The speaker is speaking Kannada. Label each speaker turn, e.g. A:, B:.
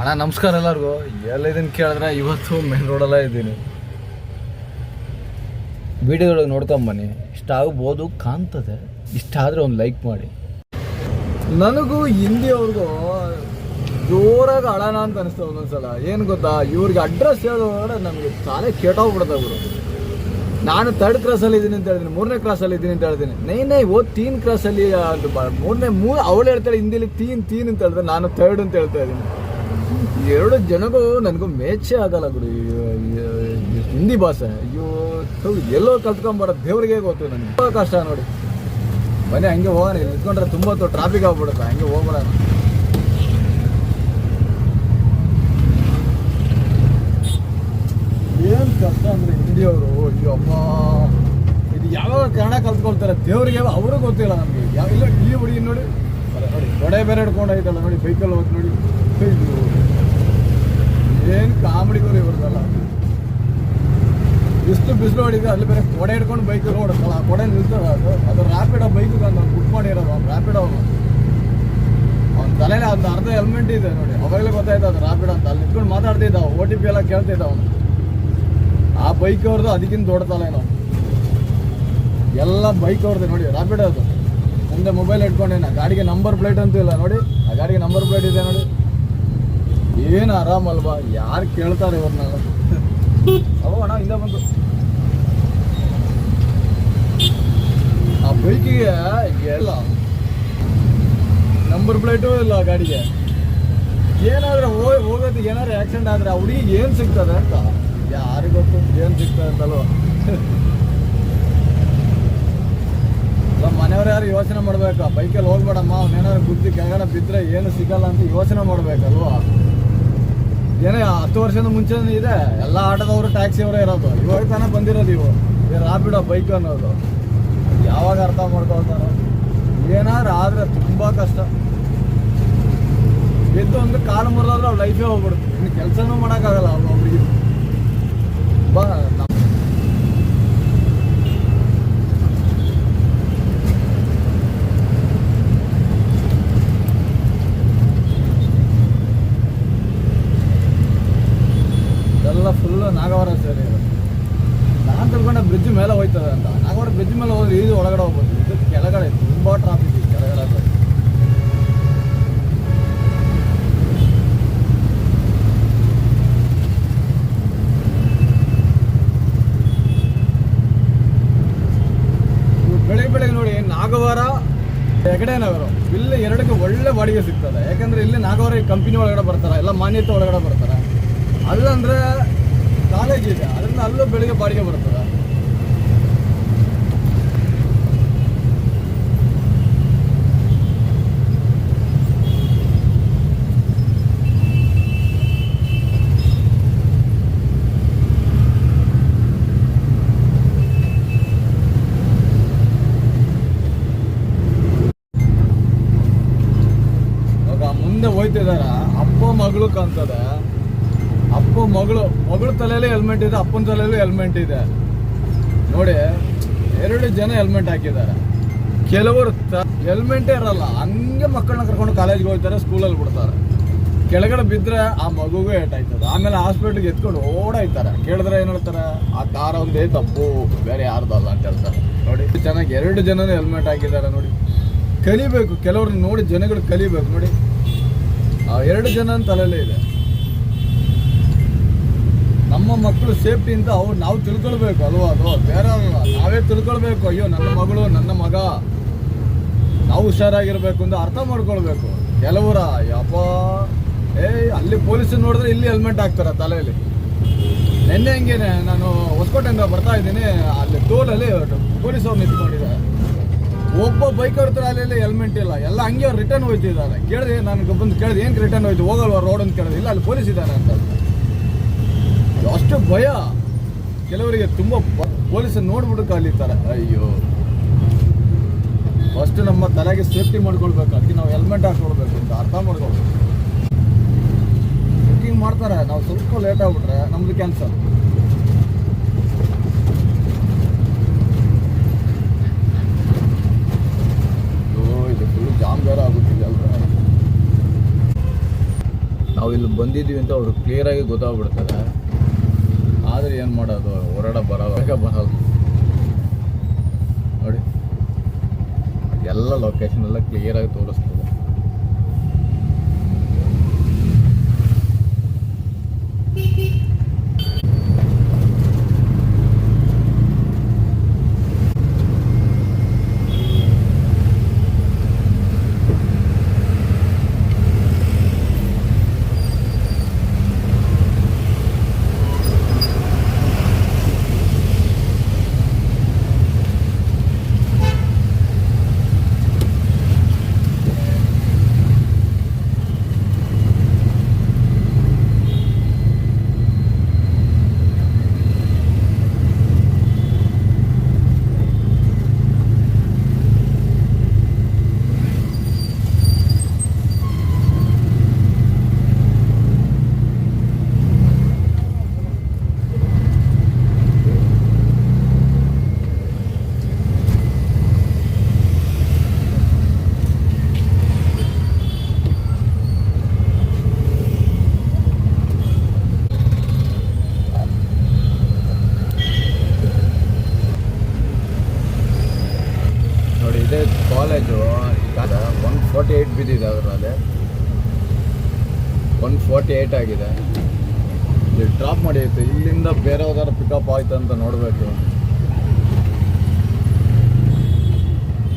A: ಅಣ್ಣ, ನಮಸ್ಕಾರ ಎಲ್ಲರಿಗೂ. ಎಲ್ಲಿದ್ದೀನಿ ಕೇಳಿದ್ರೆ ಇವತ್ತು ಮೇನ್ ರೋಡಲ್ಲೇ ಇದ್ದೀನಿ. ವಿಡಿಯೋದೊಳಗೆ ನೋಡ್ಕೊಂಬನ್ನಿ ಇಷ್ಟ ಆಗ್ಬೋದು ಕಾಣ್ತದೆ. ಇಷ್ಟ ಆದರೆ ಒಂದು ಲೈಕ್ ಮಾಡಿ. ನನಗೂ ಹಿಂದಿ ಅವ್ರಿಗೂ ಜೋರಾಗಿ ಅಳೋಣ ಅಂತ ಅನಿಸ್ತು ಒಂದೊಂದ್ಸಲ. ಏನು ಗೊತ್ತಾ? ಇವ್ರಿಗೆ ಅಡ್ರೆಸ್ ಹೇಳೋದ್ರೆ ನಮಗೆ ತಲೆ ಕೆಟ್ಟೋಗ್ಬಿಡುತ್ತೆ ಅವರು ನಾನು ತರ್ಡ್ ಕ್ರಾಸಲ್ಲಿ ಇದ್ದೀನಿ ಅಂತ ಹೇಳ್ತೀನಿ ಮೂರನೇ ಕ್ರಾಸಲ್ಲಿ ಇದ್ದೀನಿ ಅಂತ ಹೇಳ್ತೀನಿ ನೈ ನೈ, ಓ ತೀನ್ ಕ್ರಾಸಲ್ಲಿ ಮೂರನೇ, ಮೂರು, ಅವಳು ಹೇಳ್ತಾಳೆ ಹಿಂದಿಲಿ ತೀನ್ ತೀನ್ ಅಂತ ಹೇಳಿದ್ರೆ ನಾನು ತರ್ಡ್ ಅಂತ ಹೇಳ್ತಾ ಇದ್ದೀನಿ. ಎರಡು ಜನಗೂ ನನಗೂ ಮೇಚೆ ಆಗಲ್ಲ ಗುರು ಹಿಂದಿ ಭಾಷೆ. ಅಯ್ಯೋ ಎಲ್ಲೋ ಕಲ್ತ್ಕೊಂಬಾರ ದೇವ್ರಿಗೆ ಗೊತ್ತು ನನಗೆ. ತುಂಬ ಕಷ್ಟ ನೋಡಿ. ಮನೆ ಹಂಗೆ ಹೋಗೋಣ, ಇಲ್ಲಿ ನಿಂತ್ಕೊಂಡ್ರೆ ತುಂಬ ಟ್ರಾಫಿಕ್ ಆಗ್ಬಿಡುತ್ತೆ. ಹಂಗೆ ಹೋಗ್ಬಿಡ ಏನು ಕಷ್ಟ ಅಂದರೆ ಹಿಂದಿಯವರು ಅಯ್ಯೋ ಇದು ಯಾವಾಗ ಕನ್ನಡ ಕಲ್ತ್ಕೊಳ್ತಾರೆ ದೇವ್ರಿಗೆ ಅವರು ಗೊತ್ತಿಲ್ಲ ನಮಗೆ. ಯಾವ, ಇಲ್ಲ ಇಲ್ಲಿ ಹುಡುಗಿ ನೋಡಿ. ನೋಡಿ ಕೊಡೆ ಬೇರೆ ಹಿಡ್ಕೊಂಡು ಐತಲ್ಲ ನೋಡಿ, ಬೈಕಲ್ಲಿ ಹೋಗಿ ನೋಡಿ. ಏನು ಕಾಮಿಡಿ ಗುರು ಇವ್ರದಲ್ಲ ಎಷ್ಟು ಬಿಸಿಲು ಹೊಡಿದ್ರೆ ಅಲ್ಲಿ ಬೇರೆ ಕೊಡೆ ಹಿಡ್ಕೊಂಡು ಬೈಕ್ ಓಡುತ್ತಲ್ಲ ಆ ಕೊಡೆ ನಿಲ್ತದ ಅದು ಅದು ರ್ಯಾಪಿಡ್ ಬೈಕ್ ನಾನು ಬುಕ್ ಮಾಡಿರೋದು ಅವ್ನು ರ್ಯಾಪಿಡ್ ಅವನು. ಅವ್ನ ತಲೆಯಲ್ಲಿ ಒಂದು ಅರ್ಧ ಹೆಲ್ಮೆಟ್ ಇದೆ ನೋಡಿ, ಅವಾಗಲೇ ಗೊತ್ತಾಯ್ತು ಅದು ರ್ಯಾಪಿಡ್ ಅಂತ. ಅಲ್ಲಿ ನಿಂತ್ಕೊಂಡು ಮಾತಾಡ್ತಿದ್ದ ಓ ಟಿ ಪಿ ಎಲ್ಲ ಕೇಳ್ತಿದ್ದ ಅವನು. ಆ ಬೈಕ್ ಅವ್ರದ್ದು ಅದಕ್ಕಿಂತ ದೊಡ್ಡ ಎಲ್ಲ ಬೈಕ್ ಅವ್ರದ್ದು ನೋಡಿ ರ್ಯಾಪಿಡ್ ಅದು. ಮುಂದೆ ಮೊಬೈಲ್ ಇಟ್ಕೊಂಡೇನ, ಗಾಡಿಗೆ ನಂಬರ್ ಪ್ಲೇಟ್ ಅಂತೂ ಇಲ್ಲ ನೋಡಿ, ಆ ಗಾಡಿಗೆ ನಂಬರ್ ಪ್ಲೇಟ್ ಇದೆ ನೋಡಿ. ಏನು ಆರಾಮಲ್ವಾ? ಯಾರು ಕೇಳ್ತಾರೆ ಇವ್ರನ್ನ ಅವ ಅಣ್ಣ, ಹಿಂದೆ ಬಂದು. ಆ ಬೈಕಿಗೆ ಎಲ್ಲ ನಂಬರ್ ಪ್ಲೇಟು ಇಲ್ಲ ಗಾಡಿಗೆ. ಏನಾದ್ರೆ ಹೋಗಿ ಹೋಗೋದು ಏನಾದ್ರು ಆಕ್ಸಿಡೆಂಟ್ ಆದ್ರೆ ಆ ಹುಡುಗಿ ಏನು ಸಿಗ್ತದೆ ಅಂತ ಯಾರಿಗೆ ಗೊತ್ತು? ಏನು ಸಿಗ್ತದೆ ಅಂತಲ್ವ? ಮನೆಯವ್ರು ಯಾರು ಯೋಚನೆ ಮಾಡ್ಬೇಕು? ಬೈಕಲ್ಲಿ ಹೋಗ್ಬೇಡಮ್ಮ ಅವ್ನೇನಾದ್ರು ಗುದ್ದಿ ಕೆಳಗಡೆ ಬಿದ್ದರೆ ಏನು ಸಿಗಲ್ಲ ಅಂತ ಯೋಚನೆ ಮಾಡ್ಬೇಕಲ್ವಾ? ಏನೇ ಹತ್ತು ವರ್ಷದ ಮುಂಚೆ ಇದೆ, ಎಲ್ಲ ಆಟೋದವರು ಟ್ಯಾಕ್ಸಿ ಅವರೇ ಇರೋದು. ಇವಾಗ ತಾನೇ ಬಂದಿರೋದು ಇವು. ರಾಪಿಡೋ ಬೈಕ್ ಅನ್ನೋದು. ಯಾವಾಗ ಅರ್ಥ ಮಾಡ್ಕೊಳ್ತಾರೋ. ಏನಾದ್ರು ಆದರೆ ತುಂಬ ಕಷ್ಟ. ಎದ್ದು ಒಂದು ಕಾಲು ಮುರಿದ್ರೆ ಅವ್ರ ಲೈಫೇ ಹೋಗ್ಬಿಡುತ್ತೆ. ಇನ್ನು ಕೆಲಸನೂ ಮಾಡೋಕ್ಕಾಗಲ್ಲ ಅವ್ರು ಒಬ್ರಿಗೆ ಬಾ ನಮ್ಮ ಇದೆಲ್ಲ ಫುಲ್ ನಾಗವಾರ ಸೇರಿ. ನಾನು ತಿಳ್ಕೊಂಡೆ ಬ್ರಿಡ್ಜ್ ಮೇಲೆ ಹೋಯ್ತದೆ ಅಂತ. ನಾಗವಾರ ಬ್ರಿಡ್ಜ್ ಮೇಲೆ ಹೋದ್ರೆ ಇದು ಒಳಗಡೆ ಹೋಗ್ಬೋದು. ಇದು ಕೆಳಗಡೆ, ತುಂಬ ಟ್ರಾಫಿಕ್ ಇದೆ ಕೆಳಗಡೆ ಬೆಳಗ್ಗೆ ಬೆಳಗ್ಗೆ ನೋಡಿ, ನಾಗವಾರ ಹೆಗಡೆ ನಗರ. ಇಲ್ಲಿ ಎರಡಕ್ಕೆ ಒಳ್ಳೆ ಬಾಡಿಗೆ ಸಿಗ್ತದೆ. ಯಾಕಂದ್ರೆ ಇಲ್ಲಿ ನಾಗವಾರ ಕಂಪನಿ ಒಳಗಡೆ ಬರ್ತಾರೆ, ಎಲ್ಲ ಮಾನ್ಯತೆ ಒಳಗಡೆ ಬರ್ತಾರೆ. ಅಲ್ಲಂದ್ರೆ ಕಾಲೇಜ್ ಇದೆ ಅದರಿಂದ ಅಲ್ಲೂ ಬೆಳಿಗ್ಗೆ ಬಾಡಿಗೆ ಬರ್ತದೆ ಇವಾಗ ಮುಂದೆ ಹೋಯ್ತಿದಾರ ಅಪ್ಪ ಮಗಳು ಕಾಣ್ತದೆ ಅಪ್ಪ ಮಗಳು, ಮಗಳ ತಲೆಯಲ್ಲಿ ಹೆಲ್ಮೆಟ್ ಇದೆ, ಅಪ್ಪನ ತಲೆಯಲ್ಲೂ ಹೆಲ್ಮೆಟ್ ಇದೆ. ನೋಡಿ, ಎರಡು ಜನ ಹೆಲ್ಮೆಟ್ ಹಾಕಿದ್ದಾರೆ. ಕೆಲವರು ಹೆಲ್ಮೆಟೇ ಇರಲ್ಲ, ಹಂಗೆ ಮಕ್ಕಳನ್ನ ಕರ್ಕೊಂಡು ಕಾಲೇಜ್ಗೆ ಹೋಗ್ತಾರೆ ಸ್ಕೂಲಲ್ಲಿ ಬಿಡ್ತಾರೆ. ಕೆಳಗಡೆ ಬಿದ್ದರೆ ಆ ಮಗುಗೂ ಏಟಾಯ್ತದೆ ಆಮೇಲೆ ಹಾಸ್ಪಿಟ್ಲಿಗೆ ಎತ್ಕೊಂಡು ಓಡಾಯ್ತಾರೆ. ಕೇಳಿದ್ರೆ ಏನು ಹೇಳ್ತಾರೆ? ಆ ಕಾರ ಒಂದೇ ತಪ್ಪು, ಬೇರೆ ಯಾರ್ದಲ್ಲ ಅಂತ ಹೇಳ್ತಾರೆ. ನೋಡಿ ಚೆನ್ನಾಗಿ ಎರಡು ಜನನೇ ಹೆಲ್ಮೆಟ್ ಹಾಕಿದ್ದಾರೆ ನೋಡಿ. ಕಲಿಬೇಕು, ಕೆಲವ್ರನ್ನ ನೋಡಿ, ಜನಗಳು ಕಲಿಬೇಕು. ನೋಡಿ, ಆ ಎರಡು ಜನ ತಲೆಯಲ್ಲೇ ಇದೆ. ನಮ್ಮ ಮಕ್ಕಳು ಸೇಫ್ಟಿ ಅಂತ ಅವ್ರು ನಾವು ತಿಳ್ಕೊಳ್ಬೇಕು, ಅಲ್ವಾ? ಅದು ಬೇರೆ ನಾವೇ ತಿಳ್ಕೊಳ್ಬೇಕು, ಅಯ್ಯೋ, ನನ್ನ ಮಗಳು, ನನ್ನ ಮಗ. ನಾವು ಹುಷಾರಾಗಿರ್ಬೇಕು ಅಂತ ಅರ್ಥ ಮಾಡ್ಕೊಳ್ಬೇಕು. ಕೆಲವರ, ಯಪ್ಪ. ಏ ಅಲ್ಲಿ ಪೊಲೀಸ್ ನೋಡಿದ್ರೆ ಇಲ್ಲಿ ಹೆಲ್ಮೆಟ್ ಹಾಕ್ತಾರೆ ತಲೆಯಲ್ಲಿ. ನಿನ್ನೆ ಹಂಗೇನೆ, ನಾನು ಹೊಸಕೋಟೆಯಿಂದ ಬರ್ತಾ ಇದ್ದೀನಿ. ಅಲ್ಲಿ ಟೋಲಲ್ಲಿ ಪೊಲೀಸ್ ಅವ್ರು ನಿಂತ್ಕೊಂಡಿದ್ದಾರೆ. ಒಬ್ಬ ಬೈಕ್ ಅವ್ರ ಅಲ್ಲಿ ಹೆಲ್ಮೆಟ್ ಇಲ್ಲ. ಎಲ್ಲ ಹಂಗೆ ಅವ್ರು ರಿಟರ್ನ್ ಹೋಯ್ತಿದ್ದಾರೆ. ಕೇಳಿದೆ ನನಗೆ ಬಂದು ಕೇಳಿದೆ ಏನು ರಿಟರ್ನ್ ಹೋಯ್ತು? ಹೋಗಲ್ವಾ? ರೋಡ್ ಅಂತ ಕೇಳಿದೆ. ಇಲ್ಲ, ಅಲ್ಲಿ ಪೊಲೀಸ್ ಇದ್ದಾರೆ ಅಂತ. ಅಷ್ಟು ಭಯ. ಕೆಲವರಿಗೆ ತುಂಬ ಪೊಲೀಸ್ ನೋಡ್ಬಿಟ್ಟು ಕಲಿತಾರೆ ಅಯ್ಯೋ. ಫಸ್ಟ್ ನಮ್ಮ ತಲೆಗೆ ಸೇಫ್ಟಿ ಮಾಡ್ಕೊಳ್ಬೇಕು. ಅದಕ್ಕೆ ನಾವು ಹೆಲ್ಮೆಟ್ ಹಾಕೊಳ್ಬೇಕು ಅಂತ ಅರ್ಥ ಮಾಡ್ಕೊಳ್ಬೇಕು. ಬುಕ್ಕಿಂಗ್ ಮಾಡ್ತಾರೆ. ನಾವು ಸ್ವಲ್ಪ ಲೇಟ್ ಆಗ್ಬಿಟ್ರೆ ನಮ್ದು ಕ್ಯಾನ್ಸಲ್ ಇದು ಜಾಮ್ ಅಲ್ವಾ ನಾವು ಇಲ್ಲಿ ಬಂದಿದ್ದೀವಿ ಅಂತ ಅವ್ರಿಗೆ ಕ್ಲಿಯರಾಗಿ ಗೊತ್ತಾಗ್ಬಿಡ್ತದೆ ಆದರೆ ಏನು ಮಾಡೋದು? ಹೊರಡ ಬರೋದು ಬರೋದು ನೋಡಿ. ಎಲ್ಲ ಲೊಕೇಶನ್ ಎಲ್ಲ ಕ್ಲಿಯರಾಗಿ ತೋರಿಸ್ತದೆ ನೋಡಿ ಇದೇ ಕಾಲೇಜು ಒನ್ ಫಾರ್ಟಿ ಏಯ್ಟ್ ಅದೇ. ಒನ್ ಫೋರ್ಟಿ ಏಯ್ಟ್ ಆಗಿದೆ. ಇಲ್ಲಿ ಡ್ರಾಪ್ ಮಾಡಿ ಇಲ್ಲಿಂದ ಬೇರೆ ಯಾವ್ದಾರು ಪಿಕಪ್ ಆಯ್ತು ಅಂತ ನೋಡಬೇಕು.